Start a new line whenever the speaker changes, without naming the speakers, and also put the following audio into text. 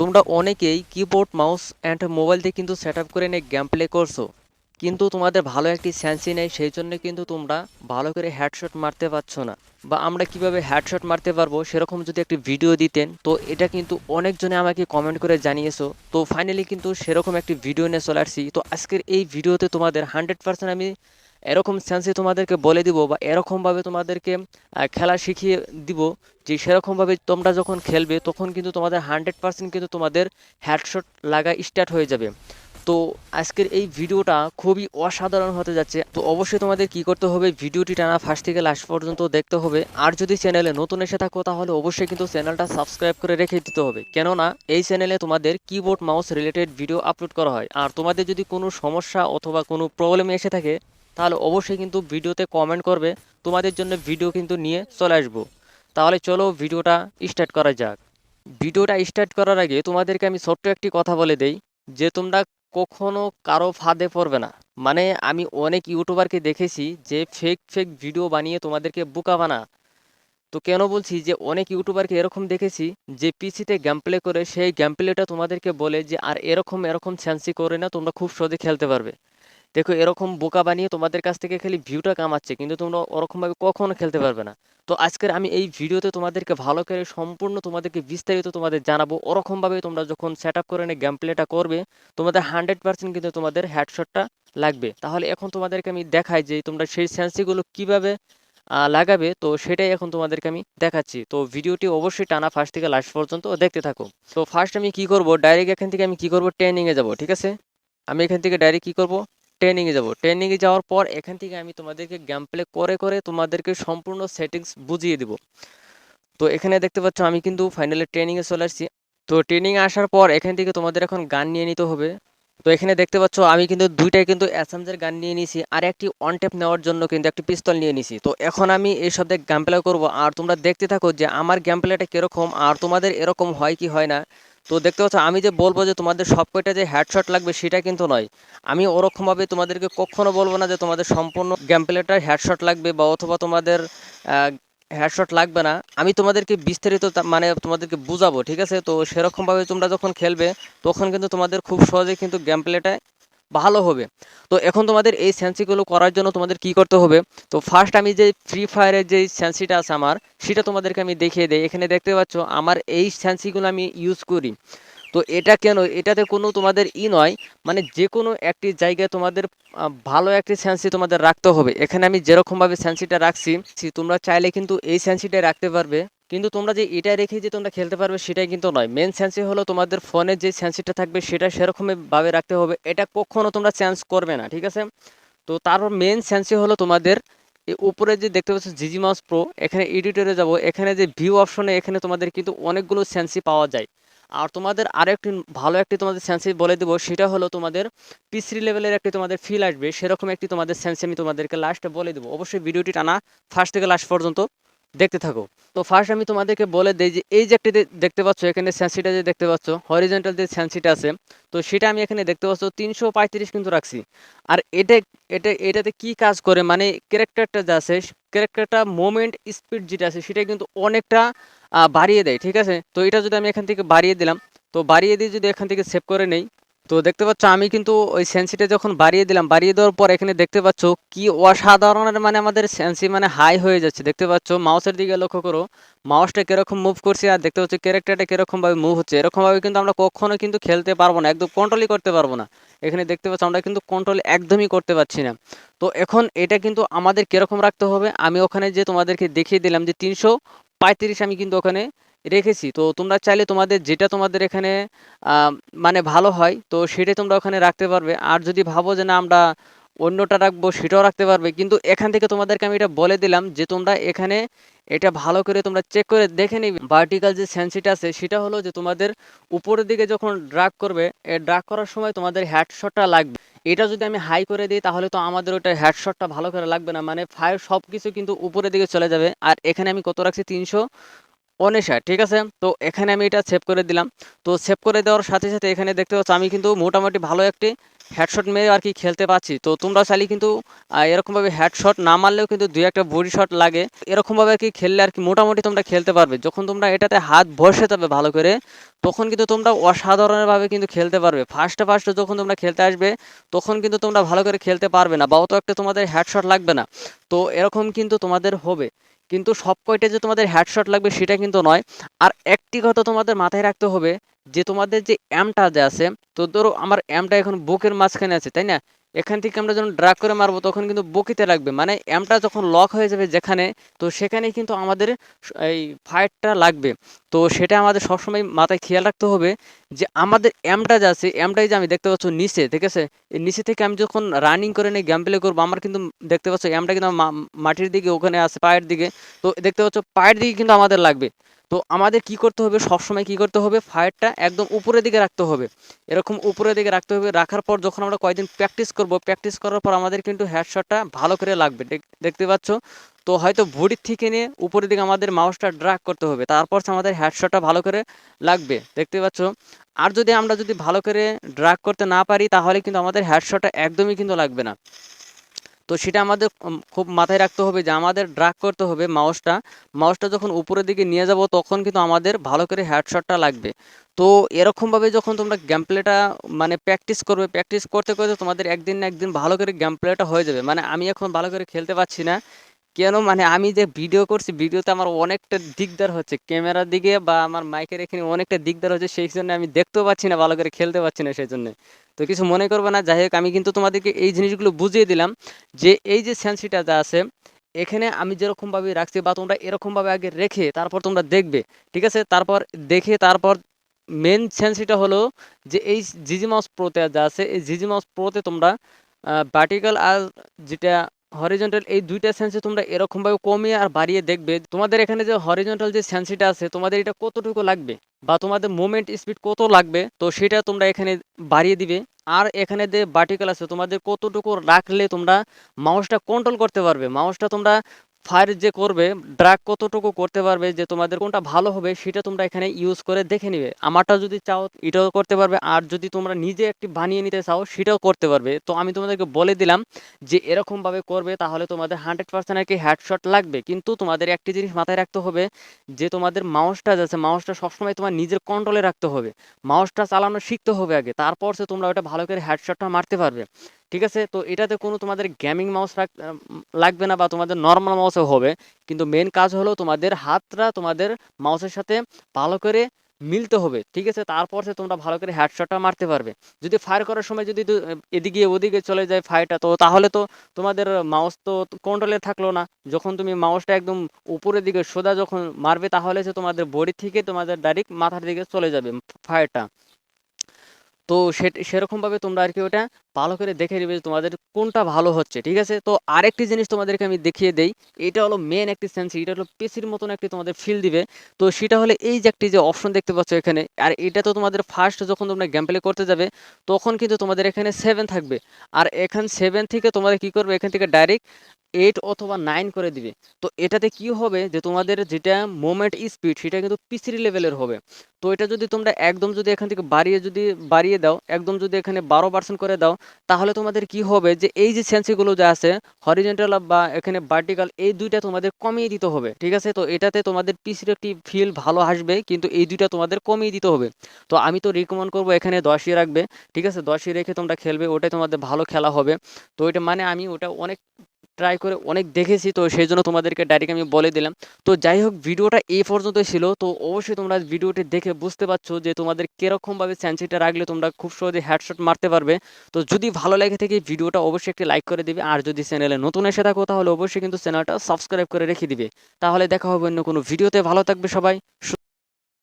তোমরা অনেকেই keyboard mouse and mobile দিয়ে কিন্তু সেট করে নিয়ে গেম প্লে করছ। কিন্তু তোমাদের ভালো একটি সেন্সি নেই, সেই জন্য কিন্তু তোমরা ভালো করে হেডশট মারতে পারছ না। বা আমরা কীভাবে হেডশট মারতে পারব সেরকম যদি একটি ভিডিও দিতেন, তো এটা কিন্তু অনেকজনে আমাকে কমেন্ট করে জানিয়েছো। তো ফাইনালি কিন্তু সেরকম একটি ভিডিও নিয়ে চলে আসছি। তো আজকের এই ভিডিওতে তোমাদের হান্ড্রেড পার্সেন্ট আমি এরকম সেন্সে তোমাদেরকে বলে দিব বা এরকমভাবে তোমাদেরকে খেলা শিখিয়ে দিব যে সেরকমভাবে তোমরা যখন খেলবে তখন কিন্তু তোমাদের হান্ড্রেড পার্সেন্ট কিন্তু তোমাদের হেডশট লাগা স্টার্ট হয়ে যাবে। তো আজকের এই ভিডিওটা খুবই অসাধারণ হতে যাচ্ছে। তো অবশ্যই তোমাদের কি করতে হবে, ভিডিওটি টানা ফার্স্ট থেকে লাস্ট পর্যন্ত দেখতে হবে। আর যদি চ্যানেলে নতুন এসে থাকো তাহলে অবশ্যই কিন্তু চ্যানেলটা সাবস্ক্রাইব করে রেখে দিতে হবে। কেননা এই চ্যানেলে তোমাদের keyboard mouse related video upload করা হয়। আর তোমাদের যদি কোনো সমস্যা অথবা কোনো প্রবলেম এসে থাকে তাহলে অবশ্যই কিন্তু ভিডিওতে কমেন্ট করবে। তোমাদের জন্য ভিডিও কিন্তু নিয়ে চলে আসব। তাহলে চলো ভিডিওটা স্টার্ট করা যাক। ভিডিওটা স্টার্ট করার আগে তোমাদেরকে আমি ছোট্ট একটি কথা বলে দেই, যে তোমরা কখনো কারও ফাঁদে পড়বে না। মানে আমি অনেক ইউটিউবারকে দেখেছি যে ফেক ফেক ভিডিও বানিয়ে তোমাদেরকে বোকা বানা। তো কেন বলছি যে অনেক ইউটিউবারকে এরকম দেখেছি যে পিসিতে গেম প্লে করে, সেই গেম প্লেটা তোমাদেরকে বলে যে, আর এরকম এরকম ছ্যান্সি করে না, তোমরা খুব সহজে খেলতে পারবে। দেখো এরকম বোকা বানিয়ে তোমাদের কাছ থেকে খালি ভিউটা কামাচ্ছে, কিন্তু তোমরা ওরকমভাবে কখনো খেলতে পারবে না। তো আজকের আমি এই ভিডিওতে তোমাদেরকে ভালো করে সম্পূর্ণ তোমাদেরকে বিস্তারিত তোমাদের জানাব। ওরকমভাবে তোমরা যখন সেট আপ করে গেম প্লেটা করবে, তোমাদের হান্ড্রেড পার্সেন্ট কিন্তু তোমাদের হেডশটটা লাগবে। তাহলে এখন তোমাদেরকে আমি দেখাই যে তোমরা সেই সেন্সিগুলো কীভাবে লাগাবে, তো সেটাই এখন তোমাদেরকে আমি দেখাচ্ছি। তো ভিডিওটি অবশ্যই টানা ফার্স্ট থেকে লাস্ট পর্যন্ত দেখতে থাকো। তো ফার্স্ট আমি কি করব ডাইরেক্ট এখান থেকে আমি কি করব ট্রেনিংয়ে যাব, ঠিক আছে? আমি এখান থেকে ডাইরেক্ট কি করব ট্রেনিংয়ে যাব। ট্রেনিংয়ে যাওয়ার পর এখান থেকে আমি তোমাদেরকে গেম প্লে করে করে তোমাদেরকে সম্পূর্ণ সেটিংস বুঝিয়ে দিব। তো এখানে দেখতে পাচ্ছ আমি কিন্তু ফাইনালি ট্রেনিংয়ে চলে আসছি। তো ট্রেনিংয়ে আসার পর এখান থেকে তোমাদের এখন গান নিয়ে নিতে হবে। তো এখানে দেখতে পাচ্ছ আমি কিন্তু দুইটাই কিন্তু অ্যাসামজের গান নিয়ে নিয়েছি আর একটি অন টেপ নেওয়ার জন্য কিন্তু একটি পিস্তল নিয়ে নিয়েছি। তো এখন আমি এই সব দিয়ে গেম প্লে করব। আর তোমরা দেখতে থাকো যে আমার গেম প্লেটা কীরকম আর তোমাদের এরকম হয় কি হয় না। তো দেখতে পাচ্ছ, আমি যে বলব যে তোমাদের সব কয়টা যে হেডশট লাগবে সেটা কিন্তু নয়। আমি ওরকমভাবে তোমাদেরকে কখনো বলব না যে তোমাদের সম্পূর্ণ গেম প্লেটার হেডশট লাগবে বা অথবা তোমাদের হেডশট লাগবে না। আমি তোমাদেরকে বিস্তারিত মানে তোমাদেরকে বুঝাবো, ঠিক আছে? তো সেরকমভাবে তোমরা যখন খেলবে, তখন কিন্তু তোমাদের খুব সহজে কিন্তু গেম প্লেটা ভালো হবে। তো এখন তোমাদের এই সেন্সিগুলো করার জন্য তোমাদের কি করতে হবে? তো ফার্স্ট আমি যে ফ্রি ফায়ারের যে সেন্সিটা আছে আমার, সেটা তোমাদেরকে আমি দেখিয়ে দিই। এখানে দেখতে পাচ্ছ, আমার এই সেন্সিগুলো আমি ইউজ করি। তো এটা কেন? এটাতে কোনো তোমাদের ই নয় মানে যে কোনো একটি জায়গায় তোমাদের ভালো একটি সেন্সি তোমাদের রাখতে হবে। এখানে আমি যেরকমভাবে সেন্সিটা রাখছি তোমরা চাইলে কিন্তু এই সেন্সিটাই রাখতে পারবে। কিন্তু তোমরা যে এটা রেখে যে তোমরা খেলতে পারবে সেটাই কিন্তু নয়। মেন সেন্সি হলো তোমাদের ফোনের যে সেন্সিটা থাকবে সেটা সেরকমভাবে রাখতে হবে। এটা কখনো তোমরা চেঞ্জ করবে না, ঠিক আছে? তো তারপর মেন সেন্সি হলো তোমাদের উপরে যে দেখতে পাচ্ছ জিজি মাউস প্রো এখানে এডিটরে যাব। এখানে যে ভিউ অপশনে এখানে তোমাদের কিন্তু অনেকগুলো সেন্সি পাওয়া যায়। আর তোমাদের আরেকটি ভালো একটি তোমাদের সেন্সি বলে দেবো, সেটা হলো তোমাদের পিসি লেভেলের একটি তোমাদের ফিল আসবে। সেরকম একটি তোমাদের সেন্সি আমি তোমাদেরকে লাস্টে বলে দেবো। অবশ্যই ভিডিওটি টানা ফার্স্ট থেকে লাস্ট পর্যন্ত। দেখতে থাকো। তো ফার্স্ট আমি তোমাদেরকে বলে দিই যে, এই যে একটি দেখতে পাচ্ছ, এখানে সেন্সিটা যে দেখতে পাচ্ছ হরিজেন্টাল যে সেন্সিটা আছে, তো সেটা আমি এখানে দেখতে পাচ্ছ, তিনশো পঁয়ত্রিশ কিন্তু রাখছি। আর এটা এটা, এটাতে কি কাজ করে? মানে ক্যারেক্টারটা যা আছে ক্যারেক্টারটা মোমেন্ট স্পিড যেটা আছে, সেটা কিন্তু অনেকটা বাড়িয়ে দেয়, ঠিক আছে? তো এটা যদি আমি এখান থেকে বাড়িয়ে দিলাম, তো বাড়িয়ে দিয়ে যদি এখান থেকে সেভ করে নেই তো দেখতে পাচ্ছ, আমি কিন্তু ওই সেন্সিটা যখন বাড়িয়ে দিলাম, বাড়িয়ে দেওয়ার পর এখানে দেখতে পাচ্ছ কি অসাধারণের মানে আমাদের সেন্সি মানে হাই হয়ে যাচ্ছে। দেখতে পাচ্ছ মাউসের দিকে লক্ষ্য করো মাউসটা কীরকম মুভ করছে আর দেখতে পাচ্ছ ক্যারেক্টারটা কীরকম ভাবে মুভ হচ্ছে। এরকম ভাবে কিন্তু আমরা কখনো কিন্তু খেলতে পারব না, একদম কন্ট্রোলই করতে পারব না। এখানে দেখতে পাচ্ছ, আমরা কিন্তু কন্ট্রোল একদমই করতে পারছি না। তো এখন এটা কিন্তু আমাদের কীরকম রাখতে হবে, আমি ওখানে যে তোমাদেরকে দেখিয়ে দিলাম যে তিনশো পঁয়ত্রিশ আমি কিন্তু ওখানে রেখেছি। তো তোমরা চাইলে তোমাদের যেটা তোমাদের এখানে মানে ভালো হয়, তো সেটাই তোমরা ওখানে রাখতে পারবে। আর যদি ভাবো যে না, আমরা অন্যটা রাখব, সেটাও রাখতে পারবে। কিন্তু এখান থেকে তোমাদেরকে আমি এটা বলে দিলাম যে, তোমরা এখানে এটা ভালো করে তোমরা চেক করে দেখে নিবে। ভার্টিক্যাল যে সেন্সিটা আছে, সেটা হলো যে তোমাদের উপরের দিকে যখন ড্রাগ করবে ড্রাগ করার সময় তোমাদের হেডশটটা লাগবে। এটা যদি আমি হাই করে দিই, তাহলে তো আমাদের ওটা হেডশটটা ভালো করে লাগবে না। মানে ফায়ার সব কিছু কিন্তু উপরের দিকে চলে যাবে। আর এখানে আমি কত রাখছি? তিনশো অনিশা, ঠিক আছে? তো এখানে আমি এটা সেভ করে দিলাম। তো সেভ করে দেওয়ার সাথে সাথে এখানে দেখতে পাচ্ছ, আমি কিন্তু মোটামুটি ভালো একটি হেডশট মেরে আর কি খেলতে পাচ্ছি তো তোমরা চাইলে কিন্তু এরকমভাবে হেডশট না মারলেও কিন্তু দুই একটা বডি শট লাগে। এরকমভাবে আর কি খেললে আর কি মোটামুটি তোমরা খেলতে পারবে। যখন তোমরা এটাতে হাত বসে যাবে ভালো করে, তখন কিন্তু তোমরা অসাধারণভাবে কিন্তু খেলতে পারবে। ফার্স্টে ফার্স্টে যখন তোমরা খেলতে আসবে, তখন কিন্তু তোমরা ভালো করে খেলতে পারবে না বা অত একটা তোমাদের হেডশট লাগবে না। তো এরকম কিন্তু তোমাদের হবে। কিন্তু সব কয়টা যে তোমাদের হেডশট লাগবে সেটা কিন্তু নয়। আর একটি কথা তোমাদের মাথায় রাখতে হবে যে তোমাদের যে অ্যামটা যে আছে, তো ধরো আমার অ্যামটা এখন বুকের মাঝখানে আছে, তাই না? এখান থেকে আমরা যখন ড্রাগ করে মারবো, তখন কিন্তু বকিতে লাগবে। মানে অ্যামটা যখন লক হয়ে যাবে যেখানে, তো সেখানে কিন্তু আমাদের এই ফায়ারটা লাগবে। তো সেটা আমাদের সবসময় মাথায় খেয়াল রাখতে হবে যে আমাদের অ্যামটা যে আছে অ্যামটাই যে আমি দেখতে পাচ্ছ নিচে, ঠিক আছে? নিচে থেকে আমি যখন রানিং করে নিয়ে গেম করব, আমার কিন্তু দেখতে পাচ্ছ অ্যামটা কিন্তু মাটির দিকে, ওখানে আছে পায়ের দিকে। তো দেখতে পাচ্ছ পায়ের দিকে কিন্তু আমাদের লাগবে। তো আমাদের কি করতে হবে? সবসময় কি করতে হবে? ফায়ারটা একদম উপরের দিকে রাখতে হবে। এরকম উপরের দিকে রাখতে হবে। রাখার পর যখন আমরা কয়েকদিন প্র্যাকটিস করব প্র্যাকটিস করার পর আমাদের কিন্তু হেডশটটা ভালো করে লাগবে। দেখ- দেখতে পাচ্ছ? তো হয়তো বডির থেকে নিয়ে উপরের দিকে আমাদের মাউসটা ড্রাগ করতে হবে। তারপর আমাদের হেডশটটা ভালো করে লাগবে। দেখতে পাচ্ছ? আর যদি আমরা যদি ভালো করে ড্রাগ করতে না পারি, তাহলে কিন্তু আমাদের হেডশটটা একদমই কিন্তু লাগবে না। তো সেটা আমাদের খুব মাথায় রাখতে হবে যে আমাদের ড্রাগ করতে হবে মাউসটা মাউসটা যখন উপরের দিকে নিয়ে যাব, তখন কিন্তু আমাদের ভালো করে হেডশটটা লাগবে। তো এরকমভাবে যখন তোমরা গেম প্লেটা মানে প্র্যাকটিস করবে প্র্যাকটিস করতে করতে তোমাদের একদিন না একদিন ভালো করে গেম প্লেটা হয়ে যাবে। মানে আমি এখন ভালো করে খেলতে পারছি না। কেন মানে আমি যে ভিডিও করছি ভিডিওতে আমার অনেকটা দিকদার হচ্ছে। ক্যামেরার দিকে বা আমার মাইকের এখানে অনেকটা দিকদার হচ্ছে, সেই জন্য আমি দেখতেও পাচ্ছি না, ভালো করে খেলতে পারছি না, সেই জন্য। তো কিছু মনে করবে না, যাই হোক, আমি কিন্তু তোমাদেরকে এই জিনিসগুলো বুঝিয়ে দিলাম যে এই যে সেন্সিটা যা আছে, এখানে আমি যেরকমভাবে রাখছি বা তোমরা এরকমভাবে আগে রেখে তারপর তোমরা দেখবে, ঠিক আছে? তারপর দেখে তারপর মেন সেন্সিটা হলো যে এই জিজি মাউস প্রোতে যা আছে, এই জিজি মাউস প্রোতে তোমরা ভার্টিক্যাল আর যেটা হরিজন্টাল এই দুইটা সেন্সে তোমরা এরকমভাবে কমিয়ে আর বাড়িয়ে দেখবে। তোমাদের এখানে যে হরিজন্টাল যে সেন্সিটা আছে, তোমাদের এটা কতটুকু লাগবে? বা তোমাদের মুভমেন্ট স্পিড কত লাগবে? তো সেটা তোমরা এখানে বাড়িয়ে দিবে। আর এখানে যে ভার্টিক্যাল আছে, তোমাদের কতটুকু রাখলে তোমরা মাউসটা কন্ট্রোল করতে পারবে? মাউসটা তোমরা ফায়ার যে করবে ড্রাগ কতটুকু করতে পারবে, যে তোমাদের কোনটা ভালো হবে, সেটা তোমরা এখানে ইউজ করে দেখে নিবে। আমারটা যদি চাও, এটাও করতে পারবে। আর যদি তোমরা নিজে একটি বানিয়ে নিতে চাও, সেটাও করতে পারবে। তো আমি তোমাদেরকে বলে দিলাম যে, এরকমভাবে করবে, তাহলে তোমাদের হান্ড্রেড পার্সেন্ট আর কি হেডশট লাগবে। কিন্তু তোমাদের একটি জিনিস মাথায় রাখতে হবে, যে তোমাদের মাউসটা যাচ্ছে মাউসটা সবসময় তোমার নিজের কন্ট্রোলে রাখতে হবে। মাউসটা চালানো শিখতে হবে আগে, তারপর সে তোমরা ওটা ভালো করে হেডশটটা মারতে পারবে। ঠিক আছে? তো এটাতে কোনো তোমাদের গেমিং মাউস লাগবে না বা তোমাদের নর্মাল মাউসও হবে। কিন্তু মেন কাজ হলো তোমাদের হাতটা তোমাদের মাউসের সাথে ভালো করে মিলতে হবে, ঠিক আছে? তারপর সে তোমরা ভালো করে হেডশটটা মারতে পারবে। যদি ফায়ার করার সময় যদি এদিকে ওদিকে চলে যায় ফায়ারটা তো তাহলে তো তোমাদের মাউস তো কন্ট্রোলে থাকল না। যখন তুমি মাউসটা একদম উপরের দিকে সোজা যখন মারবে, তাহলে সে তোমাদের বডি থেকে তোমাদের ডাইরেক্ট মাথার দিকে চলে যাবে ফায়ারটা তো সে, সেরকমভাবে তোমরা আর কি ওটা ভালো করে দেখে নেবে তোমাদের কোনটা ভালো হচ্ছে, ঠিক আছে? তো আরেকটি জিনিস তোমাদেরকে আমি দেখিয়ে দেই, এটা হলো মেন একটি সেন্স এটা হলো পেসির মতন একটি তোমাদের ফিল দিবে। তো সেটা হলে এই যে একটি যে অপশন দেখতে পাচ্ছ এখানে, আর এটা তো তোমাদের ফার্স্ট যখন তোমরা গেম প্লে করতে যাবে, তখন কিন্তু তোমাদের এখানে সেভেন থাকবে। আর এখান সেভেন থেকে তোমাদের কি করবে? এখান থেকে ডাইরেক্ট এইট অথবা নাইন করে দিবে। তো এটাতে কি হবে যে তোমাদের যেটা মোমেন্ট স্পিড সেটা কিন্তু পিসির লেভেলের হবে। তো এটা যদি তোমরা একদম যদি এখান থেকে বাড়িয়ে যদি, বাড়িয়ে দাও, একদম যদি এখানে বারো পার্সেন্ট করে দাও, তাহলে তোমাদের কি হবে যে এই যে সেন্সিগুলো যা আছে হরিজেন্টাল বা এখানে ভার্টিক্যাল এই দুইটা তোমাদের কমিয়ে দিতে হবে, ঠিক আছে? তো এটাতে তোমাদের পিসির একটি ফিল ভালো আসবে, কিন্তু এই দুইটা তোমাদের কমিয়ে দিতে হবে। তো আমি তো রিকমেন্ড করব এখানে দশই রাখবে, ঠিক আছে? দশই রেখে তোমরা খেলবে, ওটাই তোমাদের ভালো খেলা হবে। তো এটা মানে আমি ওটা অনেক ট্রাই করে অনেক দেখেছি, তো সেই জন্য তোমাদেরকে ডাইরেক্ট আমি বলে দিলাম। তো যাই হোক ভিডিওটা এই পর্যন্তই ছিল, তো অবশ্যই তোমরা ভিডিওটি দেখে বুঝতে পারছ যে তোমাদের কিরকমভাবে সেন্সিটা রাখলে তোমরা খুব সহজে হেডশট মারতে পারবে। তো যদি ভালো লাগে থাকে, ভিডিওটা অবশ্যই একটি লাইক করে দিবে। আর যদি চ্যানেলে নতুন এসে থাকো, তাহলে অবশ্যই কিন্তু চ্যানেলটা সাবস্ক্রাইব করে রেখে দিবে। তাহলে দেখা হবে অন্য কোনো ভিডিওতে। ভালো থাকবে সবাই।